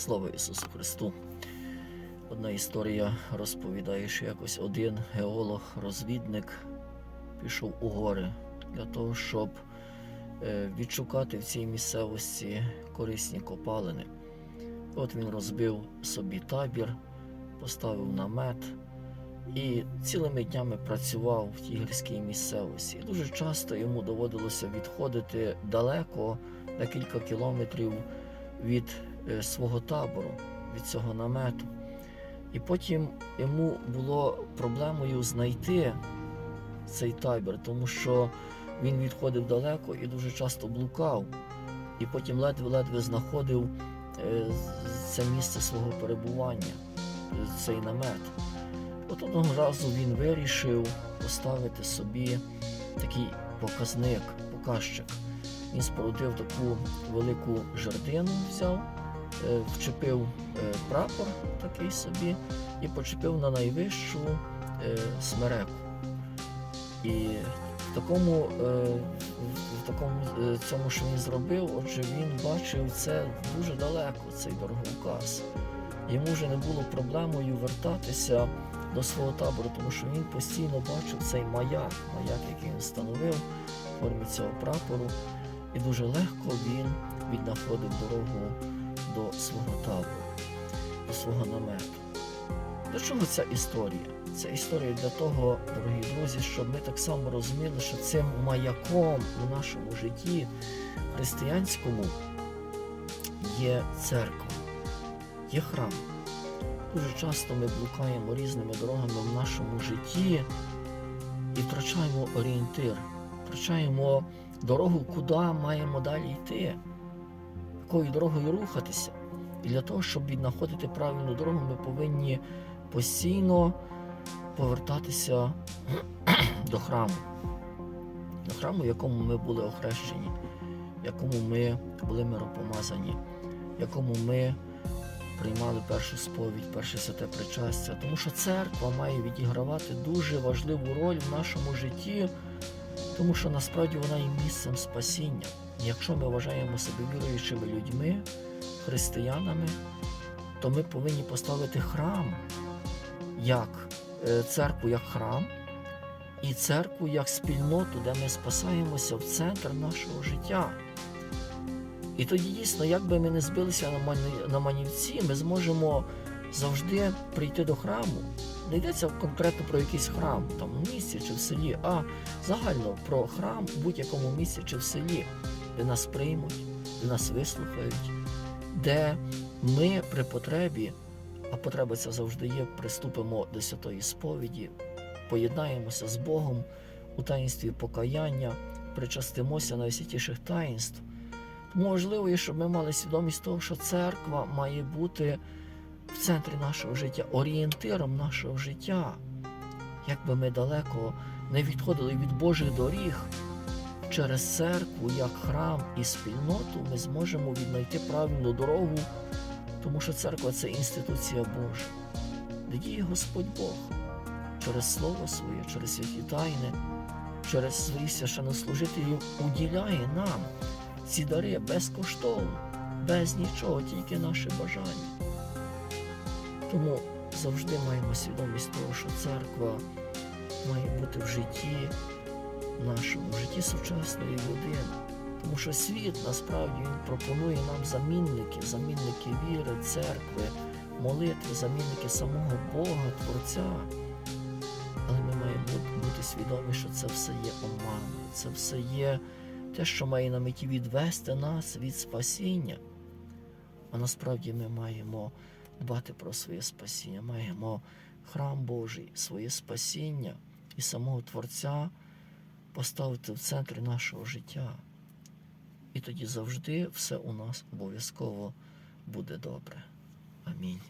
Слава Ісусу Христу! Одна історія розповідає, що якось один геолог-розвідник пішов у гори для того, щоб е, відшукати в цій місцевості корисні копалини. От він розбив собі табір, поставив намет і цілими днями працював в тій гірській місцевості. І дуже часто йому доводилося відходити далеко на кілька кілометрів від свого табору, від цього намету. І потім йому було проблемою знайти цей табір, тому що він відходив далеко і дуже часто блукав, і потім ледве-ледве знаходив е, це місце свого перебування, е, цей намет. От одного разу він вирішив поставити собі такий показник, показчик. Він спорудив таку велику жердину, взяв, е, вчепив е, прапор такий собі і почепив на найвищу е, смереку. І в такому, е, в такому е, цьому, що він зробив, отже, він бачив це дуже далеко, цей дороговказ. Йому вже не було проблемою вертатися до свого табору, тому що він постійно бачив цей маяк, маяк, який він встановив в формі цього прапору, і дуже легко він віднаходив дорогу до свого табору, до свого намету. До чого ця історія? Ця історія для того, дорогі друзі, щоб ми так само розуміли, що цим маяком у нашому житті християнському є церква, є храм. Дуже часто ми блукаємо різними дорогами в нашому житті і втрачаємо орієнтир, втрачаємо дорогу, куди маємо далі йти, якою дорогою рухатися. І для того, щоб віднаходити правильну дорогу, ми повинні постійно повертатися до храму, до храму, в якому ми були охрещені, в якому ми були миропомазані, в якому ми приймали першу сповідь, перше святе причастя. Тому що церква має відігравати дуже важливу роль в нашому житті, тому що насправді вона є місцем спасіння. Якщо ми вважаємо себе віруючими людьми, християнами, то ми повинні поставити храм як е, церкву як храм і церкву як спільноту, де ми спасаємося в центр нашого життя. І тоді дійсно, як би ми не збилися на мані- на манівці, ми зможемо завжди прийти до храму. Не йдеться конкретно про якийсь храм там в місті чи в селі, а загально про храм в будь-якому місці чи в селі, де нас приймуть, де нас вислухають, де ми при потребі, а потреба ця завжди є, приступимо до святої сповіді, поєднаємося з Богом у таїнстві покаяння, причастимося найсвятіших таїнств. Тому важливо щоб ми мали свідомість того, що церква має бути в центрі нашого життя, орієнтиром нашого життя. Як би ми далеко не відходили від Божих доріг, через церкву, як храм і спільноту, ми зможемо віднайти правильну дорогу, тому що церква це інституція Божа, де діє Господь Бог через Слово Своє, через святі тайни, через своїх священнослужителів уділяє нам ці дари безкоштовно, без нічого, тільки наше бажання. Тому завжди маємо свідомість того, що церква має бути в житті нашому, в житті сучасної людини. Тому що світ насправді він пропонує нам замінники, замінники віри, церкви, молитви, замінники самого Бога, Творця. Але ми маємо бути, свідомі, що це все є оманом, це все є те, що має на меті відвести нас від спасіння. А насправді ми маємо дбати про своє спасіння, маємо храм Божий, своє спасіння і самого Творця поставити в центрі нашого життя. І тоді завжди все у нас обов'язково буде добре. Амінь.